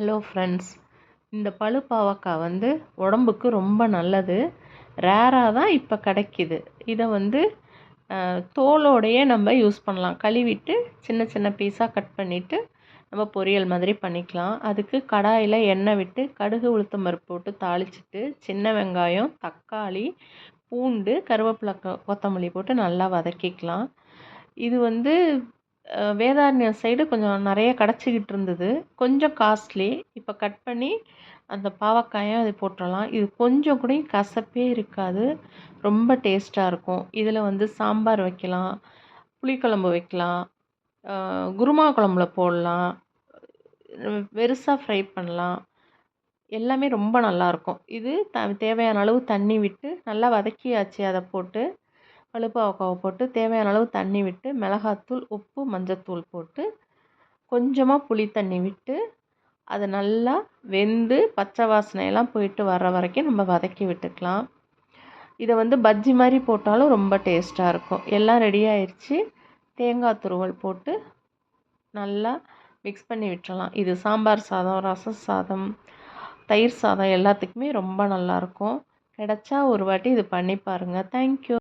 Hello friends இந்த பழுப்பாவக்காய் வந்து உடம்புக்கு ரொம்ப நல்லது. ரேராக தான் இப்போ கிடைக்கிது. இதை வந்து தோலோடையே நம்ம யூஸ் பண்ணலாம். கழுவிட்டு சின்ன சின்ன பீஸாக கட் பண்ணிவிட்டு நம்ம பொரியல் மாதிரி பண்ணிக்கலாம். அதுக்கு கடாயில் எண்ணெய் விட்டு கடுகு உளுத்தம் பருப்பு போட்டு தாளிச்சிட்டு சின்ன வெங்காயம் தக்காளி பூண்டு கருவேப்பிலை கொத்தமல்லி போட்டு நல்லா வதக்கிக்கலாம். இது வந்து வேதாரண்யம் சைடு கொஞ்சம் நிறைய கிடச்சிக்கிட்டு இருந்தது. கொஞ்சம் காஸ்ட்லி இப்போ கட் பண்ணி அந்த பாவக்காயை அது போட்டுடலாம். இது கொஞ்சம் கூட கசப்பே இருக்காது. ரொம்ப டேஸ்ட்டாக இருக்கும். இதில் வந்து சாம்பார் வைக்கலாம் புளிக்குழம்பு வைக்கலாம் குருமா குழம்புல போடலாம் வெறுசாக ஃப்ரை பண்ணலாம். எல்லாமே ரொம்ப நல்லாயிருக்கும் இது த தேவையான அளவு தண்ணி விட்டு நல்லா வதக்கியாச்சு அதை போட்டு. பழுப்பாவக்காவை போட்டு தேவையான அளவு தண்ணி விட்டு மிளகாத்தூள் உப்பு மஞ்சத்தூள் போட்டு கொஞ்சமாக புளி தண்ணி விட்டு அது நல்லா வெந்து பச்சை வாசனையெல்லாம் போயிட்டு வர்ற வரைக்கும் நம்ம வதக்கி விட்டுக்கலாம். இதை வந்து பஜ்ஜி மாதிரி போட்டாலும் ரொம்ப டேஸ்ட்டாக இருக்கும். எல்லாம் ரெடி ஆயிடுச்சு தேங்காய் துருவல் போட்டு நல்லா மிக்ஸ் பண்ணி விட்டுறலாம். இது சாம்பார் சாதம் ரச சாதம் தயிர் சாதம் எல்லாத்துக்குமே ரொம்ப நல்லாயிருக்கும் கிடச்சா ஒரு வாட்டி இது பண்ணி பாருங்கள் தேங்க்யூ